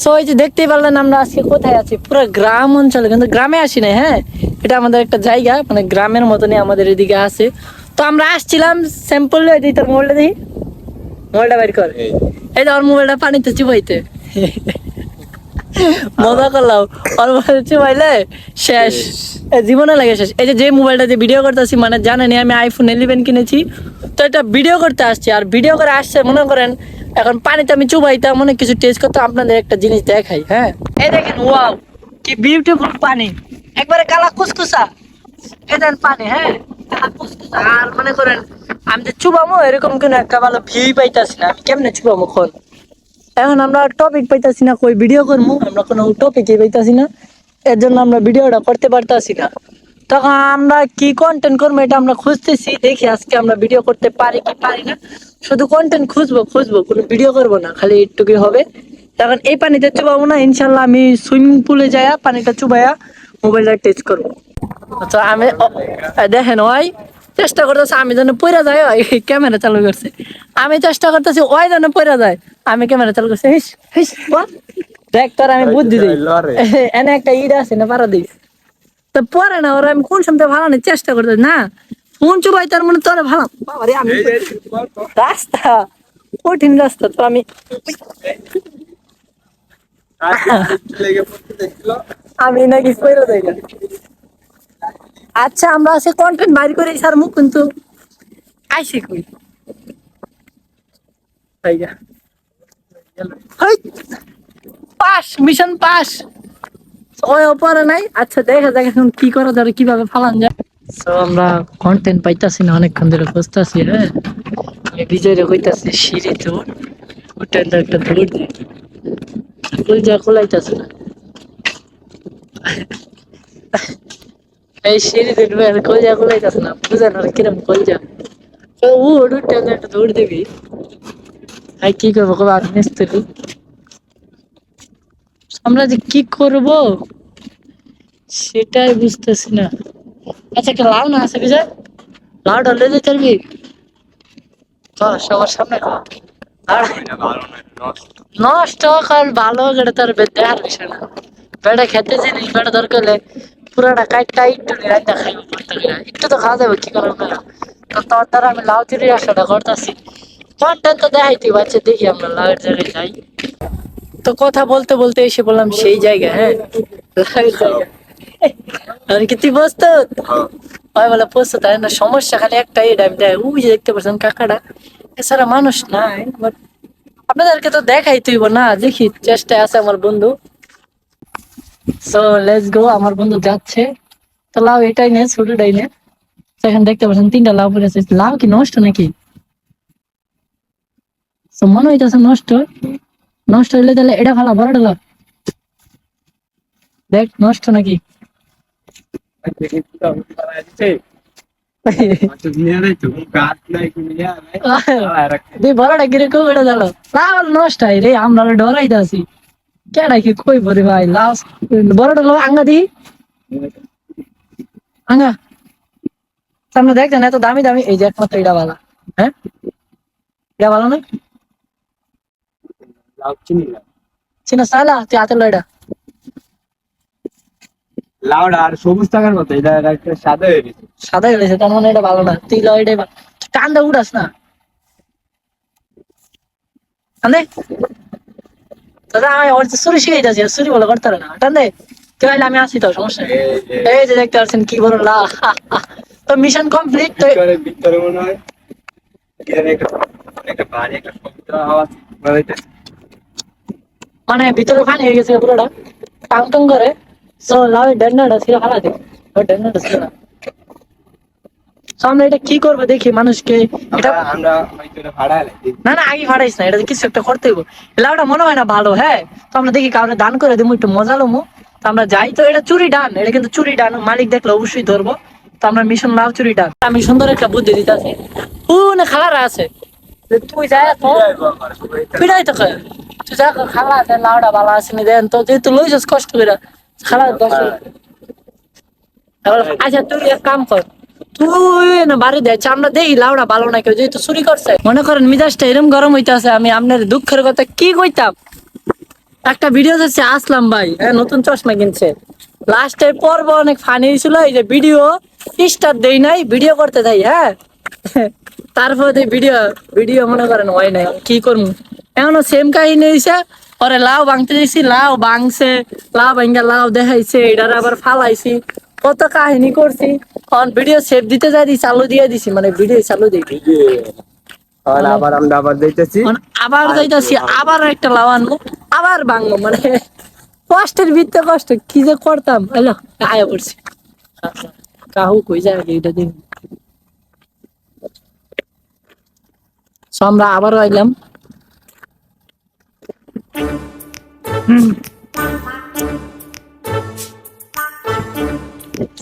So এই যে দেখতেই পারলেন আমরা আজকে কোথায় আছি? পুরো গ্রাম অঞ্চলে কিন্তু গ্রামে আসি না হ্যাঁ? এটা আমাদের একটা জায়গা মানে গ্রামের মতনই আমাদের এদিকে আছে। তো আমরা আসছিলাম স্যাম্পল দিই তোর মোবাইলটা দিই মোবাইলটা বের কর। এই। ওর মোবাইলটা পানিতে চুবাইতে। মজা করলাম। ওর মোবাইল চুবাইলে শেষ। জীবনে লাগে শেষ। এই যে যে মোবাইলটা যে ভিডিও করতেছি মানে জানেনি আমি আইফোন ইলেভেন কিনেছি। তো এটা ভিডিও করতে আসছি আর ভিডিও করে আসছে মনে করেন এখন পানিতে আমি চুবাইতাম অনেক কিছু টেস্ট করতে আপনাদের একটা জিনিস দেখাই হ্যাঁ? এই দেখেন ওয়াও কি বিউটিফুল পানি। একবারে কালা কুসকুসা। এই পানি হ্যাঁ? আর মনে করেন আমি যে চুবামো এরকম কোনো একটা ভালো ভিউ পাইতাছি না। আমি কেমনে চুবামো এখন? এখন আমরা টপিক পাইতাছি না কই ভিডিও করব আমরা কোনো টপিকই পাইতাছি না। এর জন্য আমরা ভিডিওটা করতে পারতাছি না। তখন আমরা কি কন্টেন্ট করব এটা আমরা খুঁজতেছি দেখি আজকে আমরা ভিডিও করতে পারি কি পারি না। শুধু কন্টেন্ট খুঁজবো খুঁজবো, কোনো ভিডিও করব না, খালি একটুকুই হবে। তখন এই পানিতে চুবাবো না ইনশাল্লাহ আমি সুইমিং পুলে যায়া পানিটা চুবাইয়া মোবাইলটা টেস্ট করব। তো আমি দেখেন, ওই চেষ্টা করতেছে, আমি যেন পড়া যায় ওই ক্যামেরা চালু করছে। আমি চেষ্টা করতেছি, ওই যেন পড়া যায়, আমি ক্যামেরা চালু করছি, হিস হিস দেখ, তোর আমি বুদ্ধি দিই। এনে একটা ইট আছে না, পারা দিস তো পরে না, ওরা আমি কোন সময় ভালো চেষ্টা করতে না। ফোন ভাই তার মানে তোর ভালো। বাবারে আমি রাস্তা কঠিন রাস্তা তো আমি আমি নাকি পড়ে যাই আচ্ছা আমরা আছে কন্টেন্ট বাইর করে স্যার মুখ কিন্তু আইসি কই? Pass mission pass. ওই ওপরে নাই। আচ্ছা দেখা যাক এখন কি করা যাবে কীভাবে ফালান যায়। সো আমরা কন্টেন্ট পাইতাছি না, অনেকক্ষণ ধরে খুঁজতাছি হ্যাঁ? আমি বিজয়রে কইতাছি, সিঁড়ি তো ওটা তো একটা দৌড় দিই কলজা খোলাইতাছে না। এই সিঁড়ি দেখবে আর কলজা খোলাইতাছে না, বুঝেন আর কিরম কলজা ও ওটা একটা দৌড় দিবি। আর কি করব, কবে আর মিস্ত্রি। আমরা যে কি করব, সেটাই বুঝতেছি না। আচ্ছা একটা লাউ না আছে বিজয় লাউ ঢালে দিতে পারবি কর সবার সামনে নষ্ট কর, ভালো বিষয় না। খেতে জিনিস পুরাটা কাইটটা একটু খাইব একটু তো খাওয়া যাবে, কি করার না তো তোর দ্বারা আমি লাউ চুরি আসাটা করতেছি। কন্টেন্ট তো দেখাইতে পারছে, দেখি আমরা লাউয়ের জায়গায় যাই। তো কথা বলতে বলতে এসে বললাম সেই জায়গা হ্যাঁ? লাউয়ের জায়গা আর কি তুই প্রস্তুত? হয়। বলে প্রস্তুত না সমস্যা খালি একটাই আমি ওই যে দেখতে পাচ্ছেন কাকাটা। এছাড়া মানুষ নাই বাট আপনাদেরকে তো দেখাই তুইব না দেখি চেষ্টায় আছে আমার বন্ধু। সো লেটস গো আমার বন্ধু যাচ্ছে। তো লাউ এটাই নে ছোটটাই নে। এখানে দেখতে পাচ্ছেন তিনটা লাউ পড়ে আছে। লাউ কি নষ্ট নাকি? তো মনে হইতেছে নষ্ট। নষ্ট হইলে তাহলে এটা ভালো বড়টা লাউ। দেখ নষ্ট নাকি? বড়টা এটা নষ্ট হয় রে আমরা ডরাইতে আছি কেডা কি কই বরে ভাই বড়টা লাউ আঙ্গা দি। আঙ্গা। সামনে দেখছেন এত দামি দামি এই যে একমাত্র এটা ভালো হ্যাঁ? এটা না। চিনা সালা তুই হাতে লো এটা লাউড আর সবুজ থাকার মতো এটা একটা সাদা হয়ে গেছে। সাদা হয়েছে তার মানে এটা ভালো না। তুই লো এটাই ভালো টান্দা উড়াস না। টান্দে দাদা আমি ওর সুরি শিখাইতেছি সুরি বলে করতে না। টান্দে আমি আসি তো সমস্যা এই যে। দেখতে পাচ্ছেন কি বড় লা তো মিশন কমপ্লিট তো ভিতরে মনে হয়। একটা একটা ভারী একটা শব্দ আওয়াজ মানে ভিতরে পানি হয়ে গেছে পুরোটা। টাং টং করে। সো লাভ ডেন্ডাটা ছিল হারা দে ওই ডেন্ডাটা ছিল আমরা এটা কি করব দেখি মানুষকে এটা আমরা না না আগে ফাটাইস না এটা কিছু একটা করতে হইব লাউটা মনে হয় না ভালো হ্যাঁ তো আমরা দেখি কাউকে দান করে দেবো একটু মজা লমু তো আমরা যাই তো এটা চুরি ডান এটা কিন্তু চুরি ডান মালিক দেখলে অবশ্যই ধরবো তো আমরা মিশন লাউ চুরি ডান আমি সুন্দর একটা বুদ্ধি দিতেছি ও না খালারা আছে তুই যাই তো পিড়াই তো তুই যা খালা আছে লাউডা ভালো আছে নি দেন তো যেহেতু লইছিস কষ্ট করে আচ্ছা তুই এক কাম কর। তুই না বাড়ি দেয় আমরা দেখি লাউডা ভালো না কেউ যেহেতু চুরি করছে। মনে করেন মিজাজটা এরম গরম হইতাছে আমি আপনার দুঃখের কথা কি কইতাম? একটা ভিডিও দেখছে আসলাম ভাই হ্যাঁ নতুন চশমা কিনছে। লাস্টে পর্ব অনেক ফানি ছিল এই যে ভিডিও স্টার দেই নাই ভিডিও করতে যাই হ্যাঁ? তারপরে ভিডিও ভিডিও মনে করেন হয় নাই কি করব? এখনও সেম কাহিনী হয়েছে পরে লাউ ভাঙতে দিয়েছি লাউ ভাঙছে লাউ ভাঙ্গা লাউ দেখাইছে এটার আবার ফালাইছি। কত কাহিনী করছি। এখন ভিডিও সেভ দিতে যাই চালু দিয়ে দিছি মানে ভিডিও চালু দিই। আর আবার আমরা আবার যাইতেছি। আবার যাইতাছি আবার একটা লাউ আনব আবার ভাঙবো মানে কষ্টের ভিত্তে কষ্ট কি যে করতাম। হ্যালো আয়া পড়ছি। কাহু কই যায় এটা দিন আমরা আবারও আইলাম।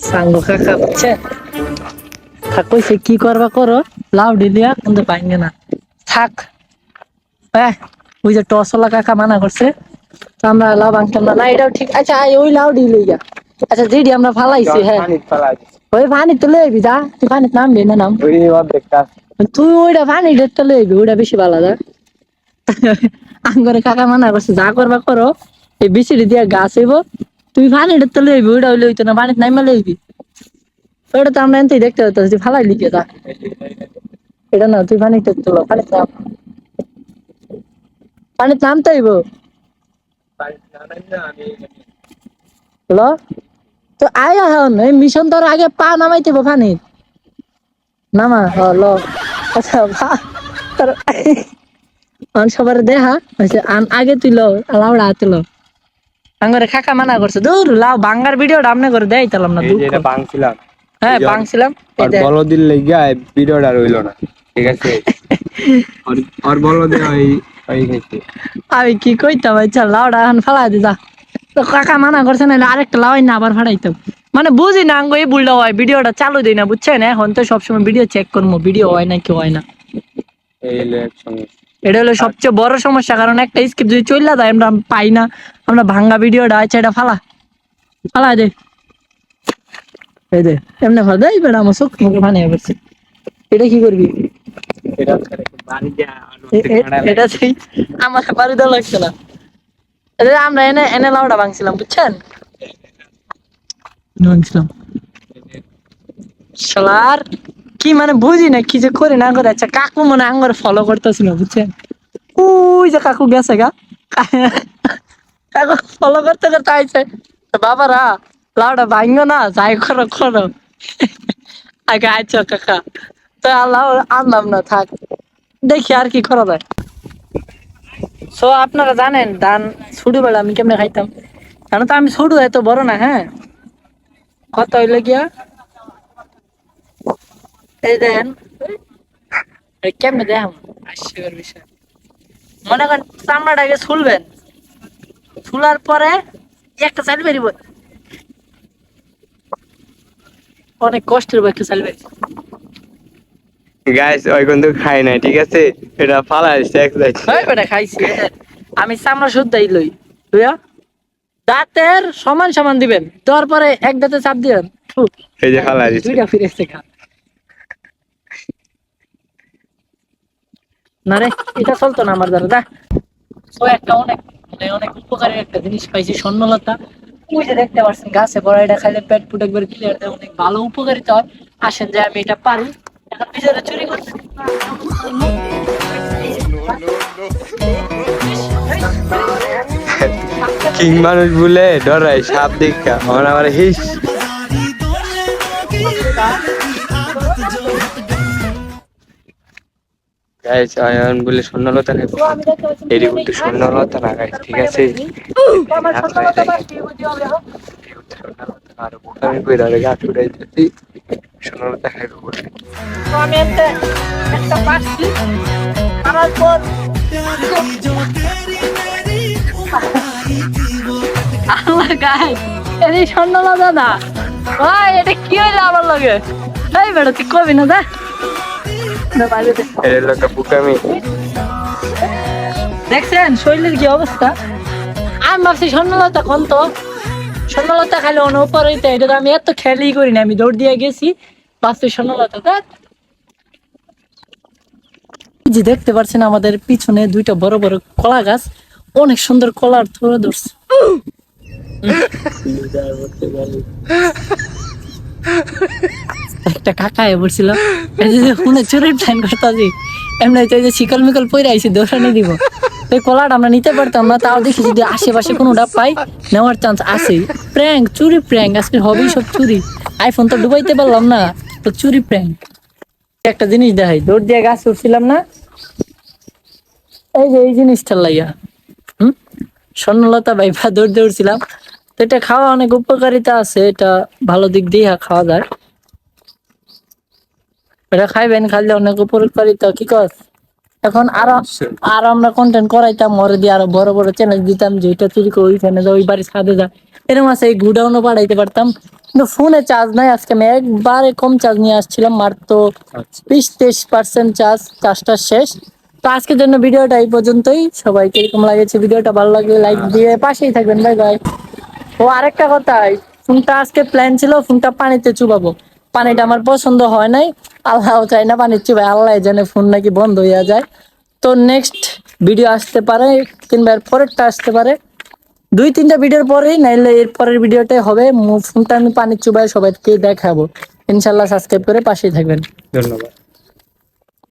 সাঙ্গ কাকা বুঝছে? থাক কইছে কি করবা করো? লাউ দিলিয়া কিন্তু পাইঙ্গে না। থাক। হ্যাঁ ওই যে টসলা কাকা মানা করছে তো আমরা লাউ ভাঙতাম না। না এটাও ঠিক। আচ্ছা ওই লাউ দি লইয়া। আচ্ছা যেটি আমরা ফালাইছি হ্যাঁ। ওই পানি তো লইবি যা। তুই পানিতে নামবি না নাম। তুই ওইটা পানি ডেটটা লইবি ওইটা বেশি ভালো যা। আঙ্গরে কাকা মানা করছে, যা করবা করো, এই বিচিড়ি দিয়া গাছ হইব তুই পানি ডেটটা লইবি ওইটা লইতো না পানিতে নাইমা লইবি ওইটা তো আমরা এনতেই দেখতে হতো তুই ফালাই লিখে যা এটা না, তুই পানিতে তোলো পানিতে নাম পানিতে নামতে হইব। হলো তো আয় এখন, এই মিশন তোর আগে পা নামাইতে হইব পানি নামা, হ, ল। সবার দেখা হয়েছে আগে তুই লো লাউড়া হাতে লো আঙ্গরে খাকা মানা করছে দূর লাউ বাঙ্গার ভিডিওটা আপনি করে দেয় তালাম না দুঃখ। হ্যাঁ বাংছিলাম লেগে ভিডিওটা রইল না। ঠিক আছে? আর- বলদে ওই ওই গেছে। আমি কি কইতাম আচ্ছা লাউডা এখন ফালাই দি যা। তো কাকা মানা করছে না আরেকটা লাউই না আবার ফাড়াইতাম। মানে বুঝি না আঙ্গ এই বুলটা হয় ভিডিওটা চালু দিই না বুঝছেন? এখন তো সবসময় ভিডিও চেক করব ভিডিও হয় না কি হয় না। এই একসঙ্গে এটা হলো সবচেয়ে বড় সমস্যা কারণ একটা স্কিপ যদি চলে যায় আমরা পাই না। আমরা ভাঙ্গা ভিডিওটা আছে এটা ফালা। ফালা দে। এই দে এমনি ফালা। দেই বেড়া আমার চোখ মুখে ফানি পড়ছে এটা কি করবি? এটা বাড়ি যা এ- এ- এটা সেই আমার বাড়ি দেওয়া লাগছে না। আমরা এনে এনে লাউডা ভাঙছিলাম বুঝছেন? ভাঙছিলাম। কি মানে বুঝি না, কি যে করে না করে আচ্ছা কাকু মানে আঙ্গর ফলো করতেছিল বুঝছেন? ওই যে কাকু গেছে গা। কাকু ফলো করতে করতে আইছে। বাবারা, লাউডা ভাঙো না, যাই করো করো। আগে আইছো কাকা। তো আল্লাহ আনলাম না, থাক। দেখি আর কি করা যায়। সো আপনারা জানেন, ধান ছোটবেলা আমি কেমনে খাইতাম? জানো তো, আমি ছোট এত বড় না হ্যাঁ? কত হইলে গিয়া? দেন কেমনে দেখাম হাস্যকর বিষয়। মনে করেন চামড়াটাকে ছুলবেন। ছুলার পরে একটা চাল বেরিব। অনেক কষ্টের একটা চাল বেরিয়ে গাইস ওই কিন্তু খাই নাই ঠিক আছে? এটা ফালা এক হয় বেটা খাইছি আমি চামড়া শুদ্ধাই লই। বুঝা? দাঁতের সমান সমান দিবেন। দেওয়ার পরে এক দাঁতে চাপ দিবেন। এই যে ফালা দুইটা ফিরেছে খা না রে এটা চলতো না আমার দ্বারা দা তো একটা অনেক মানে অনেক উপকারী একটা জিনিস পাইছি স্বর্ণলতা। ওই যে দেখতে পাচ্ছেন গাছে বড় এটা খাইলে পেট পুট একবার ক্লিয়ার দেয় অনেক ভালো উপকারিতা হয়। আসেন যে আমি এটা পারি। এখন বিচারে চুরি করতে কিং মানুষ বলে ডরাই সাপ দেখা। আমার আমার হিস। গাইস আয়ন বলে স্বর্ণলতা আমি দেখতে পাচ্ছি স্বর্ণলতা না গাইস ঠিক আছে? হ্যাঁ? আর বোকামি কইরা রে গাছ স্বর্ণলতা খাইবো বলে। আমি একটা একটা পাচ্ছি। আমার পর আমার স্বর্ণলতা না। ভাই এটা কি হইল আমার লগে? এই বেটা তুই কবি না দা না, বাইরে দে। এর লোক বোকামি দেখছেন শরীরের কি অবস্থা? আমি ভাবছি স্বর্ণলতা কোন তো। স্বর্ণলতা খাইলে অন্য উপর হইতে এটা তো আমি এত খেয়ালই করি না আমি দৌড় দিয়ে গেছি। ভাবছি স্বর্ণলতা দেখ। যে দেখতে পাচ্ছেন আমাদের পিছনে দুইটা বড় বড় কলা গাছ। অনেক সুন্দর কলার ধরে ধরছে। একটা কাকা বলছিল যে ফোনে চুরির প্ল্যান করতেছি, এমনি তো যে শিকল মিকল পইরা আইছি দোষানি দিব। এই কলাটা আমরা নিতে পারতাম না, তাও দেখি যদি আশেপাশে কোনোটা পাই, নেওয়ার চান্স আছে প্র্যাঙ্ক চুরি প্র্যাঙ্ক আজকে হবেই সব চুরি। আইফোন তো ডুবাইতে পারলাম না, তো চুরি প্র্যাঙ্ক একটা জিনিস দেখাই, দৌড় দিয়ে গাছ উঠছিলাম না? এই যে এই জিনিসটা লাইয়া, হুম? স্বর্ণলতা ভাইফা দৌড় দৌড়ছিলাম তো এটা খাওয়া অনেক উপকারিতা আছে, এটা ভালো দিক দিয়ে খাওয়া যায়। এটা খাইবেন খাইলে অনেক উপকারিতা কি কর এখন আরও আর আমরা কন্টেন্ট করাইতাম মরে দিয়ে আরও বড় বড় চ্যানেল দিতাম যে এটা চুরি করে ওইখানে যা ওই বাড়ি ছাদে যা এরকম আছে এই গুডাউনও পাঠাইতে পারতাম। কিন্তু ফোনে চার্জ নাই আজকে আমি একবারে কম চার্জ নিয়ে আসছিলাম মাত্র আচ্ছা। বিশ তেইশ পার্সেন্ট চার্জ চার্জটা শেষ। তো আজকের জন্য ভিডিওটা এই পর্যন্তই। সবাইকে এরকম লাগেছে ভিডিওটা ভালো লাগলে লাইক দিয়ে পাশেই থাকবেন বাই বাই ও আরেকটা কথা ফোনটা আজকে প্ল্যান ছিল ফোনটা পানিতে চুবাবো। পানিটা আমার পছন্দ হয় নাই। আল্লাহ চাই না পানি চুবাই আল্লাহ জানে ফোন নাকি বন্ধ হইয়া যায়। তো নেক্সট ভিডিও আসতে পারে, কিংবা এর পরেরটা আসতে পারে। দুই, তিনটা ভিডিওর পরেই, নাইলে এর পরের ভিডিওটাই হবে। ফোনটা আমি পানি চুবাই সবাইকে দেখাবো। ইনশাল্লাহ সাবস্ক্রাইব করে পাশেই থাকবেন। ধন্যবাদ।